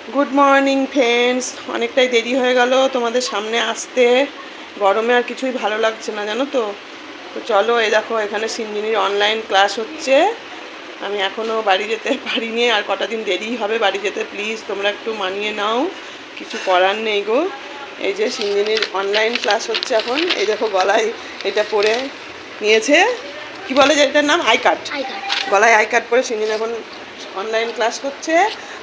Good morning friends অনেকটাই দেরি হয়ে গেল তোমাদের সামনে আসতে। গরমে আর কিছুই ভালো লাগছে না জানো তো? তো চলো এই দেখো এখানে সিঞ্জিনির অনলাইন ক্লাস হচ্ছে। আমি এখনও বাড়ি যেতে পারিনি আর কটা দিন দেরি হবে বাড়ি যেতে। প্লিজ তোমরা একটু মানিয়ে নাও। কিছু করার নেই গো। এই যে সিঞ্জিনির অনলাইন ক্লাস হচ্ছে এখন। এই দেখো গলায় এটা পরে নিয়েছে। কি বলে যে এটার নাম? আই কার্ড গলায় আই কার্ড পরে সিঞ্জিন এখন অনলাইন ক্লাস করছে।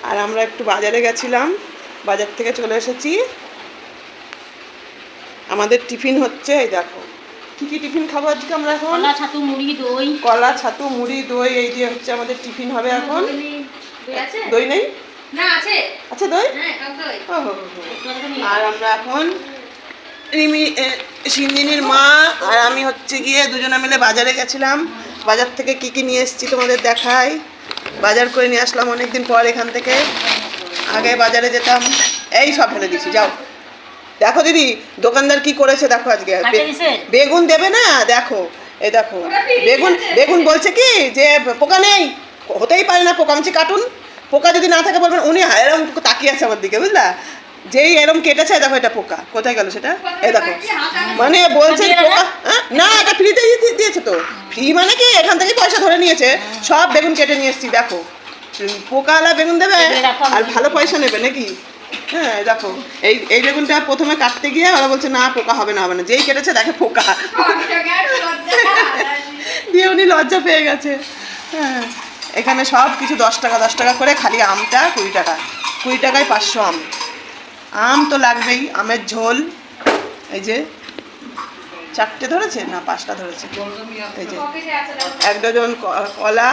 আর আমরা একটু বাজারে গেছিলাম বাজার থেকে চলে এসেছি। আমাদের টিফিন হচ্ছে এই দেখো। কি কি টিফিন খাব আজকে আমরা এখন? কলা ছাতু মুড়ি দই। কলা ছাতু মুড়ি দই এই দিয়ে হচ্ছে আমাদের টিফিন হবে এখন। দই নেই। না আছে। আচ্ছা দই? হ্যাঁ আর আমরা এখন রিমি এ, মা আর আমি হচ্ছে গিয়ে দুজনে মিলে বাজারে গেছিলাম। বাজার থেকে কি কি নিয়ে এসেছি তোমাদের দেখাই। বাজার করে নিয়ে আসলাম অনেকদিন পর এখান থেকে। আগে বাজারে যেতাম। এই সব ফেলে দিছি যাও। দেখো দিদি দোকানদার কি করেছে দেখো আজকে? বেগুন দেবে না? দেখো। এই দেখো। বেগুন বেগুন বলছে কি যে পোকা নেই। হতেই পারে না পোকা। আমি বলছি কাটুন পোকা যদি না থাকে বলবেন উনি এরকম তাকিয়ে আছে আমার দিকে বুঝলা? যেই এরকম কেটেছে দেখো এটা পোকা। কোথায় গেল সেটা? এই দেখো। মানে বলছে পোকা হ্যাঁ? না এটা ফ্রিতে দিয়েছে তো। ফ্রি মানে কি? এখান থেকে পয়সা ধরে নিয়েছে। সব বেগুন কেটে নিয়ে এসছি দেখো। পোকাওয়ালা বেগুন দেবে আর ভালো পয়সা নেবে নাকি? হ্যাঁ দেখো এই এই বেগুনটা প্রথমে কাটতে গিয়ে ওরা বলছে না পোকা হবে না হবে না। যেই কেটেছে দেখে পোকা। দিয়ে উনি লজ্জা পেয়ে গেছে। হ্যাঁ এখানে সব কিছু দশ টাকা দশ টাকা করে খালি আমটা কুড়ি টাকা। কুড়ি টাকায় পাঁচশো আম। আম তো লাগবেই আমের ঝোল এই যে চারটে ধরেছে না পাঁচটা ধরেছে? এই যে এক ডজন কলা,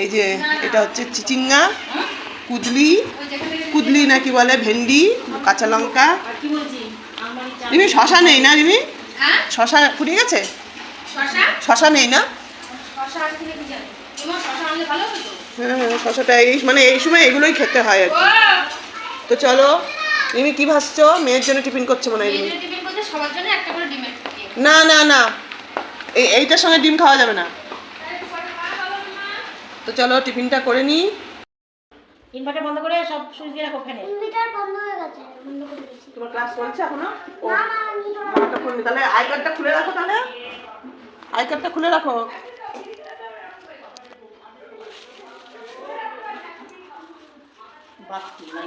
এই যে এটা হচ্ছে চিচিঙ্গা, কুদলি কুদলি নাকি বলে ভেন্ডি, কাঁচা লঙ্কা। রিমি, শশা নেই না রিমি? শশা ফুরিয়ে গেছে? শশা নেই না? হ্যাঁ শশাটা এই মানে এই সময় এগুলোই খেতে হয় আর কি। তো চলো, রিমি, কি ভাসছো? মেয়ের জন্য টিফিন করছে মনে হয় রিমি। না না না। এই এইটার সঙ্গে ডিম খাওয়া যাবে না। তো চলো টিফিনটা করে নিই। ইনভার্টার বন্ধ করে সব সুইচ দিয়ে রাখো ফ্যানে ইনভার্টার বন্ধ হয়ে গেছে বন্ধ করে দিয়েছি। তোমার ক্লাস চলছে এখনও? না না আমি তো মাটা তাহলে আই কার্ডটা খুলে রাখো তাহলে। আই কার্ডটা খুলে রাখো।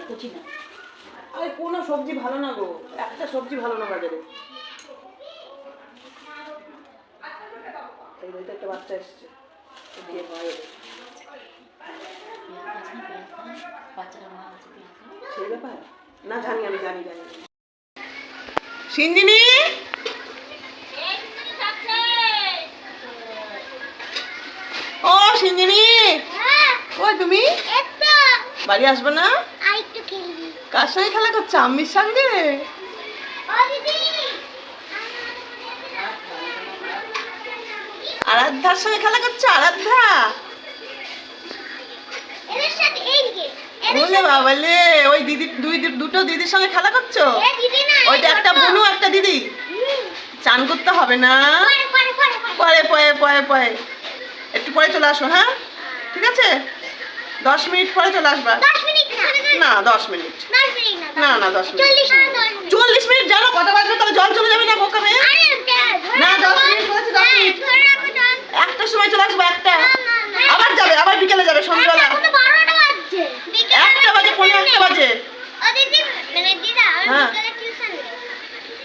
কুচি না। আরে কোনো সবজি ভালো না গো। একটা সবজি ভালো না বাজারে। এই বাড়িতে একটা বাচ্চা এসছে সেই ব্যাপার না জানি আমি জানি জানি সিঞ্জিনি ও হ্যাঁ ওই তুমি? বাড়ি আসবে না? আর একটু খেলবি কার সঙ্গে খেলা করছ? আম্মির সঙ্গে? দিদি! আরাধ্যার সঙ্গে খেলা করছ আরাধ্যা। ওই দুই দুটো দিদির সঙ্গে খেলা করছ? ওইটা একটা একটা দিদি। চান করতে হবে না। পরে একটু পরে চলে আসো হ্যাঁ? ঠিক আছে? দশ মিনিট পরে চলে না দশ মিনিট। না না দশ মিনিট। চল্লিশ মিনিট জানো কথা বাজবে তাহলে জল চলে যাবে না বোকা না দশ মিনিট দশ মিনিট। একটার সময় চলে আসব একটা। আবার যাবে আবার বিকেলে যাবে সন্ধ্যাবেলা। একটা বাজে পনেরো একটা বাজে। ও দিদি, মানে হ্যাঁ।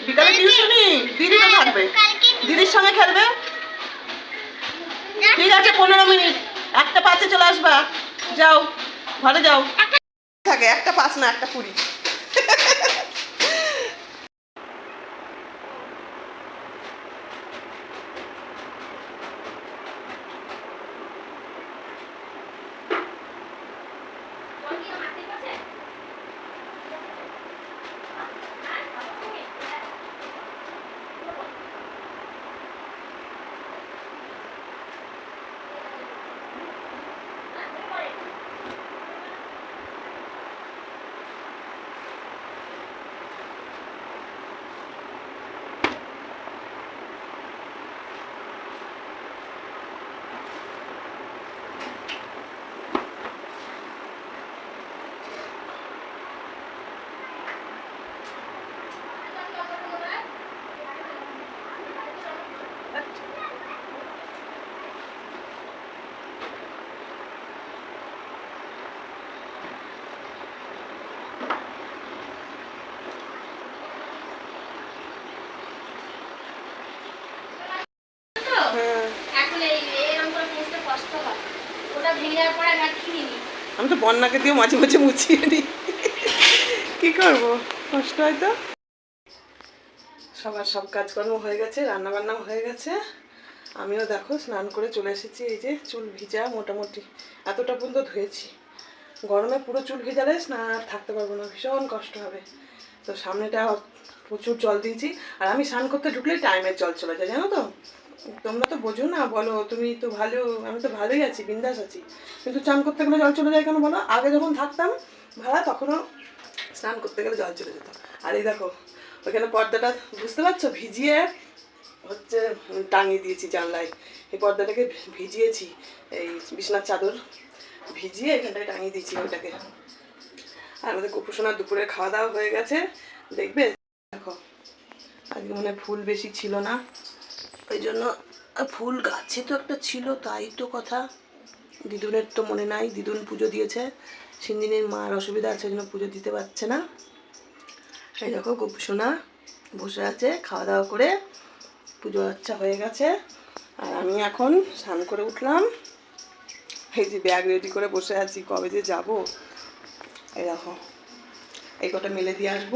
বিকেলে টিউশনি দিদি তো থাকবে। কালকে দিদির সঙ্গে খেলবে? ঠিক আছে পনেরো মিনিট। একটা পাঁচে চলে আসবা। যাও ঘরে যাও। থাকে একটা পাঁচ না একটা কুড়ি। আমি তো বন্যাকে দিয়ে মাঝে মাঝে মুছিয়ে নিই কি করব? কষ্ট হয় তো? সবার সব কাজকর্ম হয়ে গেছে রান্না বান্না হয়ে গেছে। আমিও দেখো, স্নান করে চলে এসেছি, এই যে চুল ভিজা মোটামুটি। এতটা পর্যন্ত ধুয়েছি। গরমে পুরো চুল ভেজালে স্নান আর থাকতে পারব না, ভীষণ কষ্ট হবে। তো সামনেটা প্রচুর জল দিয়েছি। আর আমি স্নান করতে ঢুকলে টাইমের জল চলে যায়, জানো তো? তোমরা তো বোঝো না, বলো, তুমি তো ভালো, আমি তো ভালোই আছি, বিন্দাস আছি। কিন্তু স্নান করতে গেলে জল চলে যায় কেন বলো? আগে যখন থাকতাম ভাড়া, তখনও স্নান করতে গেলে জল চলে যেত। আর এই দেখো, ওইখানে পর্দাটা, বুঝতে পারছ? ভিজিয়ে হচ্ছে টাঙিয়ে দিয়েছি জানলায়। এই পর্দাটাকে ভিজিয়েছি, এই বিছনার চাদর ভিজিয়ে এখানটায় টাঙিয়ে দিয়েছি ওইটাকে। আর আমাদের কুপুসোনার দুপুরে খাওয়া দাওয়া হয়ে গেছে, দেখবে? দেখো, আজকে মনে ফুল বেশি ছিল না। ওই জন্য ফুল গাছে তো একটা ছিল, তাই তো কথা। দিদুনের তো মনে নাই, দিদুন পুজো দিয়েছে। সিন্দিনের মার অসুবিধা আছে জন্য পুজো দিতে পারছে না। এই দেখো কুপুসোনা বসে আছে, খাওয়া দাওয়া করে। পুজো আচ্ছা হয়ে গেছে। আর আমি এখন স্নান করে উঠলাম। এই যে ব্যাগ রেডি করে বসে আছি, কবে যে যাব? এই দেখো, এই কটা মেলে দিয়ে আসব।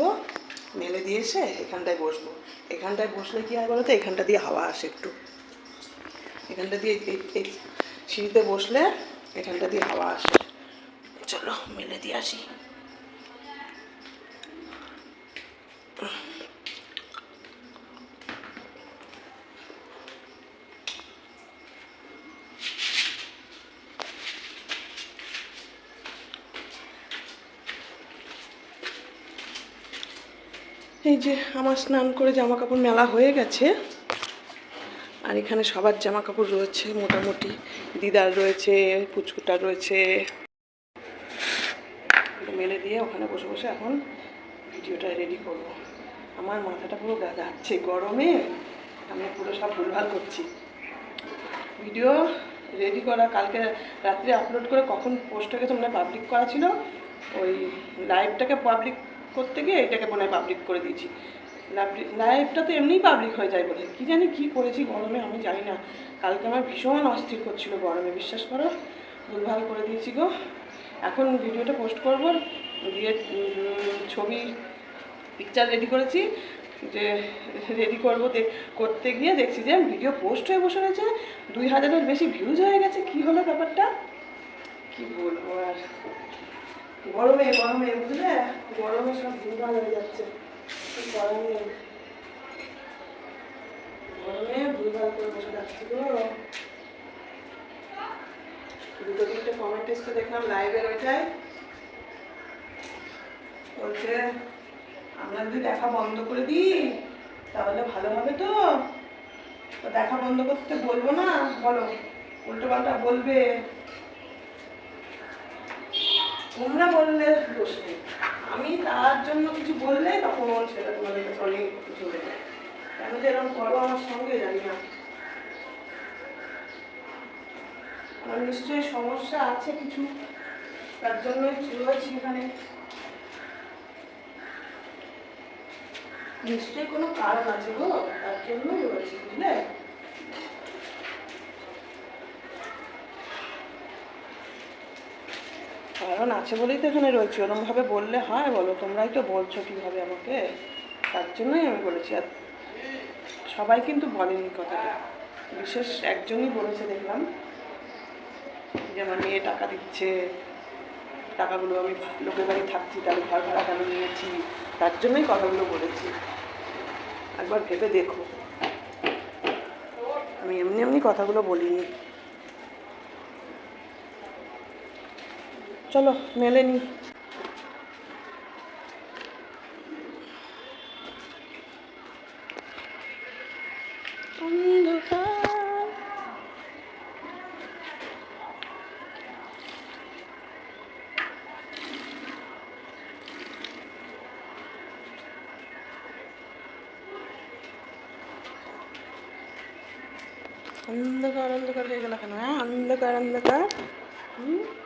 মেলে দিয়ে এসে এখানটায় বসবো। এখানটায় বসলে কি হয় বলো তো এখানটা দিয়ে হাওয়া আসে একটু। এখানটা দিয়ে সিঁড়িতে বসলে এখানটা দিয়ে হাওয়া আসে। চলো, মেলে দিয়ে আসি। এই যে আমার স্নান করে জামা কাপড় মেলা হয়ে গেছে। আর এখানে সবার জামা কাপড় রয়েছে, মোটামুটি দিদার রয়েছে, পুচকুটার রয়েছে। মেলে দিয়ে ওখানে বসে বসে এখন ভিডিওটা রেডি করব। আমার মাথাটা পুরো গা যাচ্ছে গরমে আমি পুরো সব ভুলভাল করছি। ভিডিও রেডি করা, কালকে রাত্রে আপলোড করে কখন পোস্ট গেছে মনে পাবলিক করা ছিল, ওই লাইভটাকে পাবলিক করতে গিয়ে এটাকে মনে হয় পাবলিক করে দিয়েছি। লাইভটা তো এমনিই পাবলিক হয়ে যায় বলে কী জানি কী করেছি গরমে আমি জানি না। কালকে আমার ভীষণ অস্থির করছিল গরমে, বিশ্বাস করো? ভুলভাল করে দিয়েছি গো। এখন ভিডিওটা পোস্ট করব, দিয়ে ছবি পিকচার রেডি করেছি। যে রেডি করব করতে গিয়ে দেখছি যে ভিডিও পোস্ট হয়ে বসে রয়েছে। দুই হাজারের বেশি ভিউজ হয়ে গেছে। কি হলো ব্যাপারটা? কি বলব আর? গরমে গরমে, বুঝলে? গরমে সব ভুলভাল হয়ে যাচ্ছে। নেই গরমে ভুলভাল করে বসে যাচ্ছি গো। দুটো তিনটে কমেন্ট এসছে, দেখলাম লাইভের ওইটায় বলছে, আমরা যদি দেখা বন্ধ করে দিই, তাহলে ভালো হবে তো? তো দেখা বন্ধ করতে বলব না, বলো। উল্টো পাল্টা বলবে। তোমরা বললে দোষ আমি তার জন্য কিছু বললে তখন সেটা তোমাদের কাছে অনেক কিছু হয়ে যায়। কেন যে এরকম করো আমার সঙ্গে, জানি না। আমার নিশ্চয়ই সমস্যা আছে কিছু। তার জন্যই রয়েছি এখানে। নিশ্চয়ই কোনো কারণ আছে গো, তার জন্যই রয়েছি, বুঝলে? কারণ আছে বলেই তো এখানে রয়েছি, ওরমভাবে বললে হয়, বলো তোমরাই তো বলছো কীভাবে আমাকে? তার জন্যই আমি বলেছি, আর সবাই কিন্তু বলেনি কথাটা। বিশেষ একজনই বলেছে, দেখলাম, যে আমার মেয়ে টাকা দিচ্ছে, টাকাগুলো আমি লোকের বাড়ি থাকছি, তাহলে ঘর ভাড়া কেন নিয়েছি? তার জন্যই কথাগুলো বলেছি। একবার ভেবে দেখো। আমি এমনি এমনি কথাগুলো বলিনি। চলো মেলে নি। অন্ধকার। অন্ধকার হয়ে গেল কেন হ্যাঁ? অন্ধকার অন্ধকার। হুম?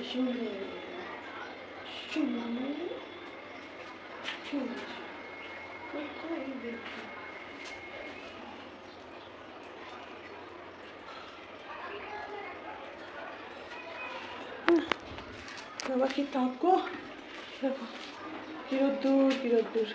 Şimdi şimdi şimdi şimdi şimdi बाबा की ताप को देखो गिरो दूर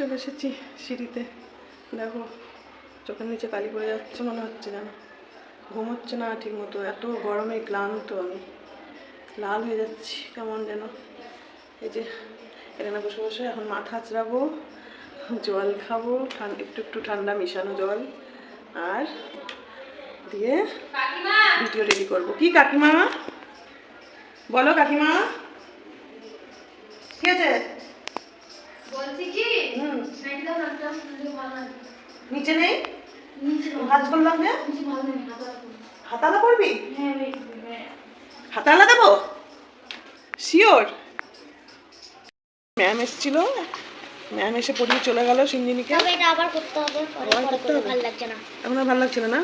চলে এসেছি সিঁড়িতে। দেখো চোখের নিচে কালি পড়ে যাচ্ছে মনে হচ্ছে যেন। ঘুম হচ্ছে না ঠিক মতো এত গরমে ক্লান্ত আমি। লাল হয়ে যাচ্ছি কেমন যেন। এই যে এখানে বসে বসে এখন মাথা আঁচড়াবো জল খাব ঠান্ডা একটু একটু ঠান্ডা মিশানো জল। আর দিয়ে ভিডিও রেডি করব। কি কাকিমা? বলো কাকিমা কি আছে বলছি কি হুম একদম একদম ভালো লাগে নিচে নেই? নিচে করলাম যে ভালো লাগে হাতালা করবি। হ্যাঁ ওই হ্যাঁ হাতালা দেবো? শিওর ম্যাম এসেছিল। ম্যাম এসে পড়িয়ে চলে গেল সিঞ্জিনিকে আবার করতে হবে পরে আবার পরে করতে করলে হবে? ভালো লাগছে না। এখন আর ভালো লাগছে না না?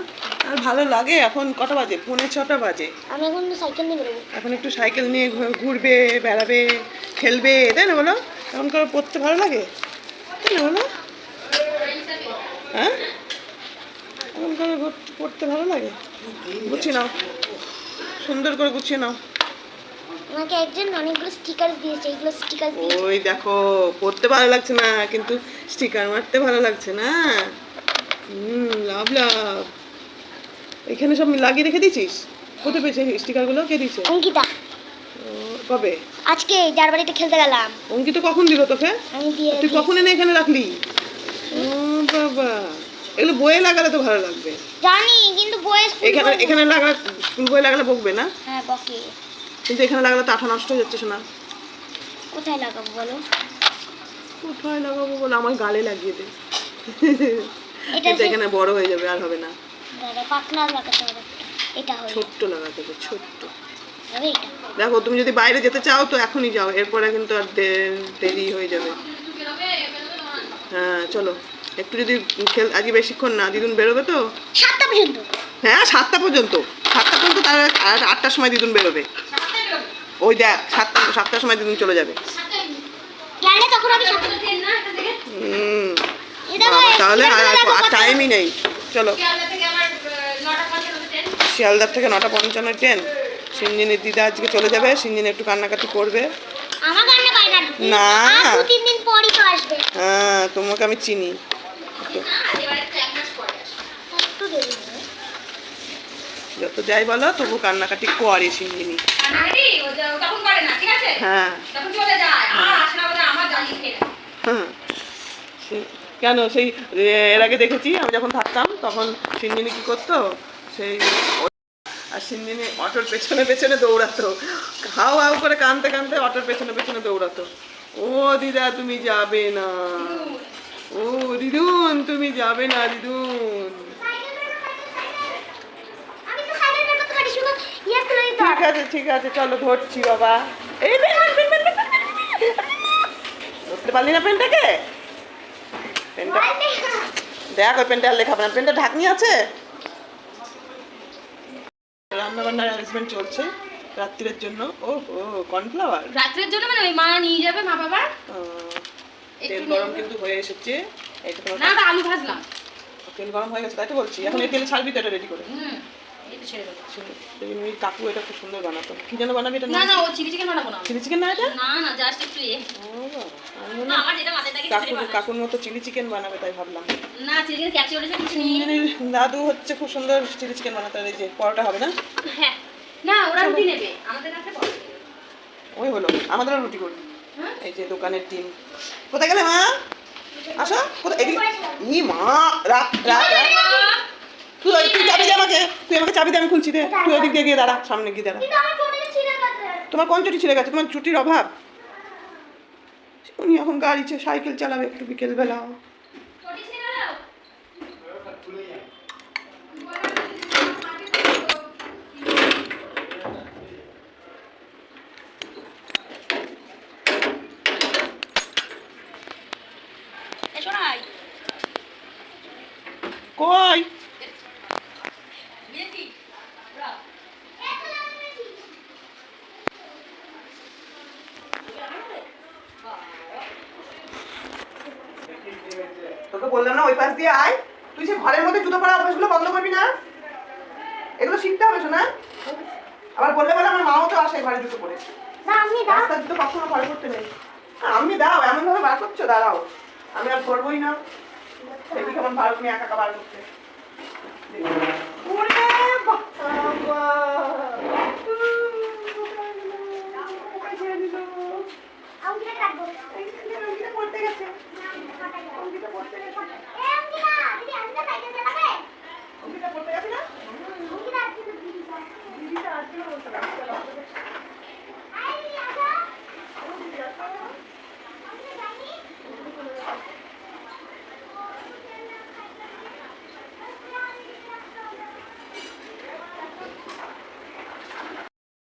আর ভালো লাগে এখন কটা বাজে? পৌনে ছটা বাজে। আমি এখন সাইকেল নিয়ে বেরোবো। এখন একটু সাইকেল নিয়ে ঘুরবে বেড়াবে খেলবে তাই না বলো? এখন করে পড়তে ভালো লাগে? তাই না বলো? হ্যাঁ? এখন করে পড়তে ভালো লাগে? গুছিয়ে নাও। সুন্দর করে গুছিয়ে নাও। আমাকে একজন অনেকগুলো স্টিকার দিয়েছে এইগুলো স্টিকার ওই দেখো পড়তে ভালো লাগছে না কিন্তু স্টিকার মারতে ভালো লাগছে না। হুম লাভ লাভ। এখানে সব লাগিয়ে রেখে দিয়েছিস? কোথায় পেয়েছে স্টিকারগুলো কে দিয়েছে? অঙ্কিতা। ও, কবে? আজকে যার বাড়িতে খেলতে গেলাম। অঙ্কিত কখন দিল তোকে? আমি দিয়ে তুই কখন এনে এখানে রাখলি? ও বাবা। এগুলো বইয়ে লাগালে তো ভালো লাগবে। জানি কিন্তু বয়স এখানে এখানে লাগালে স্কুল বই লাগালে বকবে না? হ্যাঁ বকে। কিন্তু এখানে লাগালে তো আঠা নষ্ট হয়ে যাচ্ছে শোনা কোথায় লাগাবো বলো? কোথায় লাগাবো বলে? আমার গালে লাগিয়ে দে। এটা এখানে বড় হয়ে যাবে আর হবে না। দাদা পাকনা লাগাতে হবে। এটা হবে। ছোট্ট লাগাতে হবে ছোট্ট। দেখো তুমি যদি বাইরে যেতে চাও তো এখনই যাও এরপরে কিন্তু আর দেরি হয়ে যাবে। হ্যাঁ চলো। একটু যদি খেল আজকে বেশিক্ষণ না দিদুন বেরোবে তো? সাতটা পর্যন্ত। হ্যাঁ সাতটা পর্যন্ত। সাতটা পর্যন্ত তার আটটার সময় দিদুন বেরোবে। ওই দেখ সাতটা সাতটার সময় দিদুন চলে যাবে। তাহলে আর টাইমই নেই। চলো। শিয়ালদার থেকে নটা পঞ্চান্ন ট্রেন সিঞ্জিনের দিদা আজকে চলে যাবে। সিঞ্জিন একটু কান্নাকাটি করবে। আমার কান্না পায় না। না। আর দু তিন দিন পরই তো আসবে। হ্যাঁ তোমাকে আমি চিনি। যত যাই বলো, তবু কান্নাকাটি করে সিঞ্জিনি তখন করে না ঠিক আছে হ্যাঁ কেন? সেই এর আগে দেখেছি, আমি যখন থাকতাম, তখন সিঞ্জিনি কি করতো? সেই আর সিঞ্জিনি অটোর পেছনে পেছনে দৌড়াতো। হাও হাও করে কানতে কানতে অটোর পেছনে পেছনে দৌড়াতো। ও দিদা, তুমি যাবে না। ও দিদুন তুমি যাবে না দিদুন। ঠিক আছে ঠিক আছে চলো ধরছি বাবা। এই। ধরতে পারলি না পেনটাকে? পেনটা দেখ ওই পেনটা আর লেখা হবে না। পেনটা ঢাকনি আছে? রান্না বান্নার অ্যারেঞ্জমেন্ট চলছে রাত্রির জন্য। ও ও কর্নফ্লাওয়ার রাত্রের জন্য মানে ওই মা নিয়ে যাবে মা বাবার? তেল গরম কিন্তু হয়ে এসেছে। এটা তোমার না আলু ভাজলাম। তেল গরম হয়ে গেছে তাই তো বলছি। এখন এই তেল ছাড়বি তো এটা রেডি করে। হুম কাকু এটা খুব সুন্দর বানাতো। কি যেন বানাবি এটা না না ও চিলি চিকেন বানাবো না। চিলি চিকেন না এটা? না না জাস্ট একটু এ ও বাবা, আমি না আমার যেটা মাথায় থাকে কাকু কাকুর মতো চিলি চিকেন বানাবে তাই ভাবলাম। না চিলি চিকেন ক্যাপসি কিছু নিয়ে দাদু হচ্ছে খুব সুন্দর চিলি চিকেন বানাতে এই যে পরোটা হবে না? হ্যাঁ। না ওরা রুটি নেবে। আমাদের কাছে বল ওই হলো আমাদেরও রুটি করবি? এই যে দোকানের টিম। কোথায় গেলে মা? আসো কোথায়? ই মা রাখ রাখ। তুই ওই- তুই চাবি দে আমাকে। তুই আমাকে চাবি দে আমি খুলছি দে। তুই ওদিক দিয়ে গিয়ে দাঁড়া সামনে গিয়ে দাঁড়া। তোমার কোন চুটি ছিঁড়ে গেছে? তোমার চুটির অভাব? উনি এখন গাড়ি সাইকেল চালাবে একটু বিকেলবেলা ছোটি ছিল না এসো নাই কই তোকে বললাম না ওই পাশ দিয়ে আয় তুই সে ঘরের মধ্যে জুতো পরা অভ্যাসগুলো বন্ধ করবি না? এগুলো শিখতে হবে শোনা আবার বললে বলে আমার মাও তো আসে ঘরে জুতো পরে। না আমি দাও। রাস্তার জুতো কখনো ঘরে করতে নেই। আমি দাও এমন ভাবে বার করছ? দাঁড়াও। আমি আর করবোই না। দেখি কেমন ভালো তুমি একা একা বার করতে। ওরে বাবা!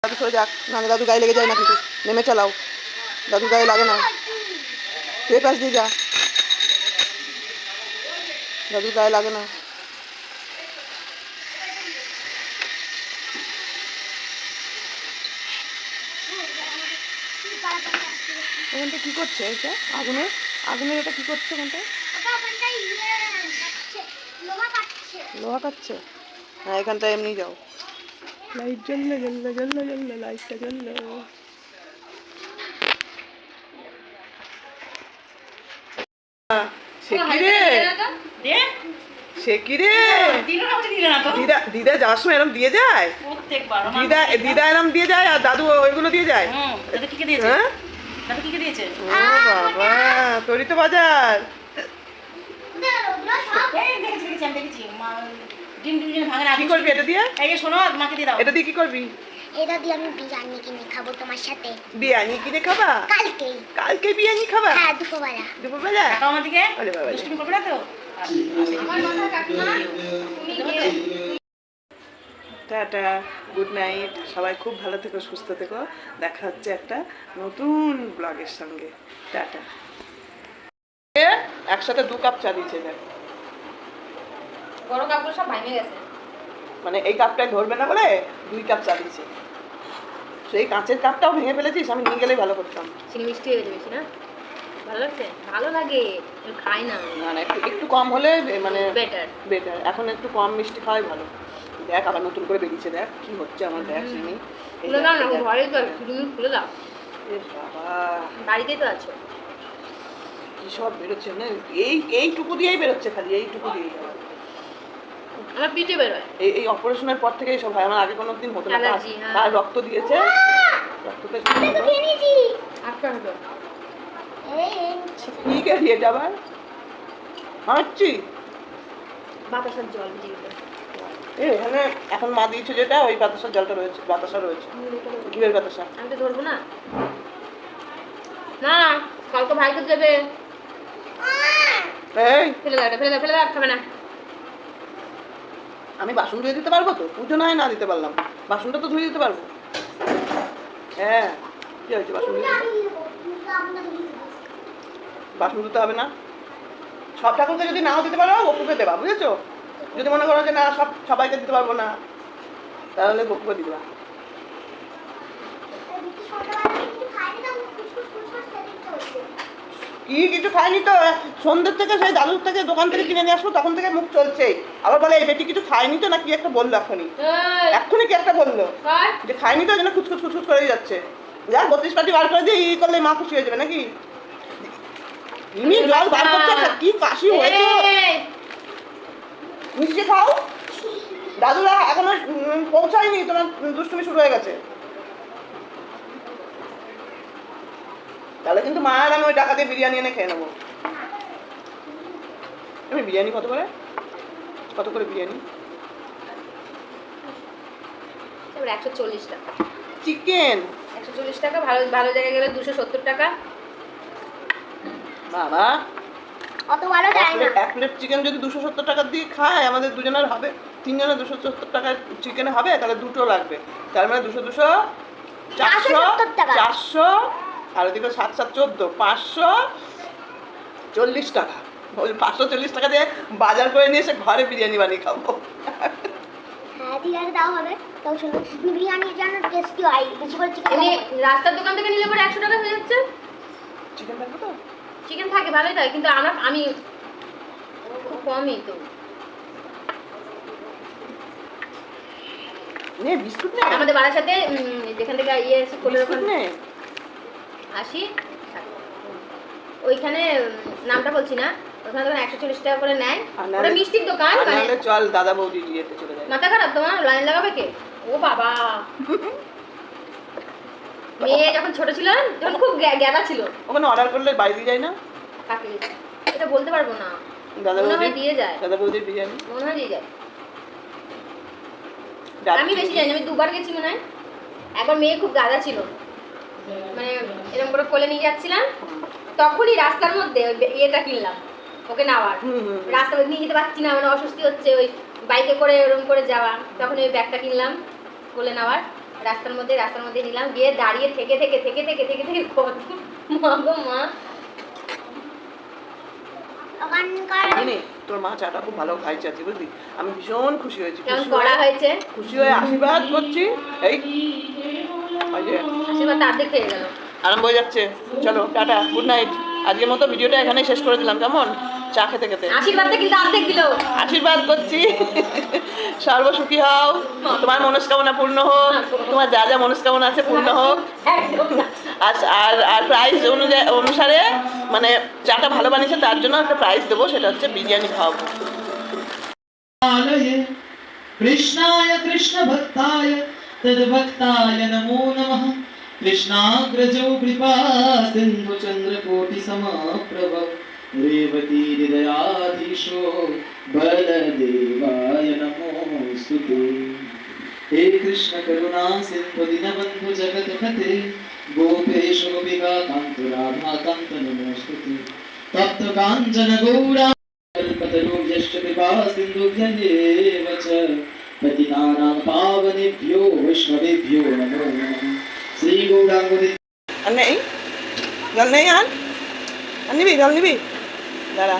সরে যাক না দাদু গায়ে লেগে যায় না কিন্তু নেমে চালাও দাদু গায়ে লাগে না। তুই পাশ দিয়ে যা। দাদু গায়ে লাগে না। ওখানটা কি করছে এটা? আগুনের? আগুনের এটা কি করছে ওখানটা লোহা কাটছে। হ্যাঁ এখানটা এমনি যাও। লাইট জ্বললে জ্বললে জ্বললে জ্বললে, লাইটটা জ্বললে। সে কি রে সে কি রে দিল না বলছে দিল না তো। দিদা দিদা যাওয়ার সময় এরম দিয়ে যায়? দিদা দিদা এরম দিয়ে যায় আর দাদু ওইগুলো দিয়ে যায়? হুম দাদা কি কে দিয়েছে? হ্যাঁ? দাদা কি কে দিয়েছে? ও বাবা তোরই তো বাজার। কি করবি দিয়ে? এটা দিয়ে কি করবি? এটা দিয়ে আমি বিরিয়ানি কিনে খাব তোমার সাথে। বিরিয়ানি কিনে খাবা? কালকেই। কালকে বিরিয়ানি খাবা? হ্যাঁ দুপুরবেলা। দুপুরবেলা? টাকা আমার দিকে আরে বাবা দুষ্টুমি করবে না তো? আমার মাথা কাকিমা তুমি টাটা গুড নাইট। সবাই খুব ভালো থেকো সুস্থ থেকো। দেখা হচ্ছে একটা নতুন ব্লগের সঙ্গে। টাটা। একসাথে দু কাপ চা দিয়েছে দেখ বড় কাপগুলো সব ভাঙে গেছে। মানে এই কাপটাই ধরবে না বলে দুই কাপ চা দিয়েছে। সেই কাঁচের কাপটাও ভেঙে ফেলেছিস আমি নিয়ে গেলেই ভালো করতাম। চিনি মিষ্টি হয়ে গেছে বেশি না? ভালো লাগছে? ভালো লাগে। খাই না। না না একটু একটু কম হলে মানে বেটার বেটার এখন একটু কম মিষ্টি খাওয়াই ভালো। দেখ আবার নতুন করে বেরিয়েছে দেখ কি হচ্ছে আমার দেখ সিমি খুলে দাও না এই দেখ। ঘরে তো তুমি খুলে দাও। এ বাবা। বাড়িতেই তো আছো। কি সব বেরোচ্ছে না এই এইটুকু দিয়েই বেরোচ্ছে খালি এইটুকু দিয়েই। আমার পিঠে বেরোয় এই এই অপারেশনের পর থেকেই সব হয়। আমার আগে কোনো দিন হতো না। তার- হ্যাঁ। রক্ত দিয়েছে। রক্ততে এটা আবার? হাঁটছি বাতাসার জল এখানে এখন মা দিয়েছে যেটা ওই বাতাসার জলটা রয়েছে বাতাসা রয়েছে। ঘিরের বাতাসা। আমি তো ধরবো না। না কালকে ভাইকে দেবে। এই। ফেলে দাও ফেলে দাও ফেলে দাও খাবে না। আমি বাসন ধুয়ে দিতে পারব তো? পুজো নয় না দিতে পারলাম। বাসনটা তো ধুয়ে দিতে পারব। হ্যাঁ কি হয়েছে বাসন ধুয়ে। বাসন ধুতে হবে না? সব ঠাকুরকে যদি নাও দিতে পারো, বকুকে দেবা, বুঝেছ? যদি মনে করো যে না, সব সবাইকে দিতে পারব না, তাহলে গপুকে দিবা এই বিটি সকালবেলা কিছু খাইনি তো মুখ খুচখুচ খুচখুচ খেতে ইচ্ছে হচ্ছে। কি কিছু খাইনি তো সন্ধ্যের থেকে সেই দাদুর থেকে দোকান থেকে কিনে নিয়ে আসলো তখন থেকে মুখ চলছেই আবার বলে এই বেটি কিছু খায়নি তো না কি একটা বলল এখনই এক্ষুনি কি একটা বলল? যে খায়নি তো ওই জন্য খুচখুচ খুচখুচ করেই যাচ্ছে। যা বত্রিশ পাটি বার করে দিয়ে ই করলে মা খুশি হয়ে যাবে নাকি? ইনি জল বার করছে কি কাশি হয়েছে মিষ্টি খাও। দাদুরা এখনও পৌঁছায়নি তোমার দুষ্টুমি শুরু হয়ে গেছে। তাহলে কিন্তু মা আর আমি ওই টাকা দিয়ে বিরিয়ানি এনে খেয়ে নেব। আমি বিরিয়ানি কত করে? কত করে বিরিয়ানি? একশো চল্লিশ টাকা। চিকেন? একশো চল্লিশ টাকা ভালো ভালো জায়গায় গেলে দুশো সত্তর টাকা। বাবা। অত ভালো এক যায় না। প্লেট- এক প্লেট চিকেন যদি দুশো সত্তর টাকা দিয়ে খায় আমাদের দুজনের হবে। তিনজনের দুশো সত্তর টাকার চিকেনে হবে তাহলে দুটো লাগবে। তার মানে দুশো দুশো চারশো চারশো আর ওদিকে সাত সাত চোদ্দ পাঁচশো চল্লিশ টাকা। ওই পাঁচশো চল্লিশ টাকা দিয়ে বাজার করে নিয়ে এসে ঘরে বিরিয়ানি বানিয়ে খাব। হ্যাঁ রাস্তার দোকান থেকে নিলে পরে একশো টাকা হয়ে যাচ্ছে। চিকেন থাকবে তো? চিকেন থাকে ভালোই থাকে কিন্তু আমরা আমি খুব কমই তো। নে বিস্কুট নে। আমাদের বাড়ার সাথে যেখান থেকে ইয়ে এসে কোলের বিস্কুট ওখানে আসি ওইখানে নামটা বলছি না। ওখানে তখন একশো চল্লিশ টাকা করে নেয় ওটা মিষ্টির দোকান মানে চল দাদা বৌদি ইয়েতে চলে যায়। মাথা খারাপ তোমার? লাইন লাগাবে কে? ও বাবা। মেয়ে যখন ছোট ছিল তখন খুব গ্যাদা ছিল। ওখানে অর্ডার করলে যায় না? কাকে? এটা বলতে পারব না। দাদা বৌদি দিয়ে যায়। দাদা বৌদির বিরিয়ানি? মনে হয় দিয়ে যায়। আমি বেশি। জানি আমি দুবার গেছি মনে হয়। একবার মেয়ে খুব গাদা ছিল। মানে এরকম করে কোলে নিয়ে যাচ্ছিলাম তখনই রাস্তার মধ্যে ইয়েটা কিনলাম ওকে নেওয়ার। হুম, হুম, হুম। রাস্তা মধ্যে নিয়ে যেতে পারছি না মানে অস্বস্তি হচ্ছে ওই বাইকে করে ওরকম করে যাওয়া। তখন ওই ব্যাগটা কিনলাম কোলে নেওয়ার। রাস্তার মধ্যে রাস্তার মধ্যে নিলাম গিয়ে দাঁড়িয়ে থেকে থেকে থেকে থেকে থেকে থেকে কত মা গো মা তোর মা চাটা খুব ভালো খাইছে আজকে বুঝলি? আমি ভীষণ খুশি হয়েছি খুশি করা হয়ে- হয়েছে? খুশি হয়ে আশীর্বাদ করছি এই। আরম্ভ হয়ে যাচ্ছে। চলো টাটা গুড নাইট আজকের মতো ভিডিওটা এখানে শেষ করে দিলাম কেমন? চা খেতে খেতে আশীর্বাদটা কিন্তু অর্ধেক দিল আশীর্বাদ করছি সর্বসুখী হও তোমার মনস্কামনা পূর্ণ হোক তোমার যা যা মনস্কামনা আছে পূর্ণ হোক একদম না। আর আর আর প্রাইস অনুযায়ী অনুসারে মানে চাটা ভালো বানিয়েছে তার জন্য একটা প্রাইস দেবো সেটা হচ্ছে বিরিয়ানি খাওয়াবো आलये कृष्णाय कृष्णभक्ताय तद्भक्ताय नमो नमः कृष्णाग्रजौ कृपा सिन्धुचन्द्रकोटिसमप्रभ रेवती हृदयाधीशो बलदेवाय नमोऽस्तु ते हे कृष्ण करुणा सिन्धु दीनबन्धु जगत्पते गोपेश गोपिका कान्त राधा कान्त नमोऽस्तु ते तप्त काञ्चन गौरा कल्पतरुभ्यश्च कृपा सिन्धुभ्यः च पतितानां पावनेभ्यो वैष्णवेभ्यो नमो नमः श्रीगौराङ्गुनि আর নেই জল নেই আর আর নিবি জল নিবি দাঁড়া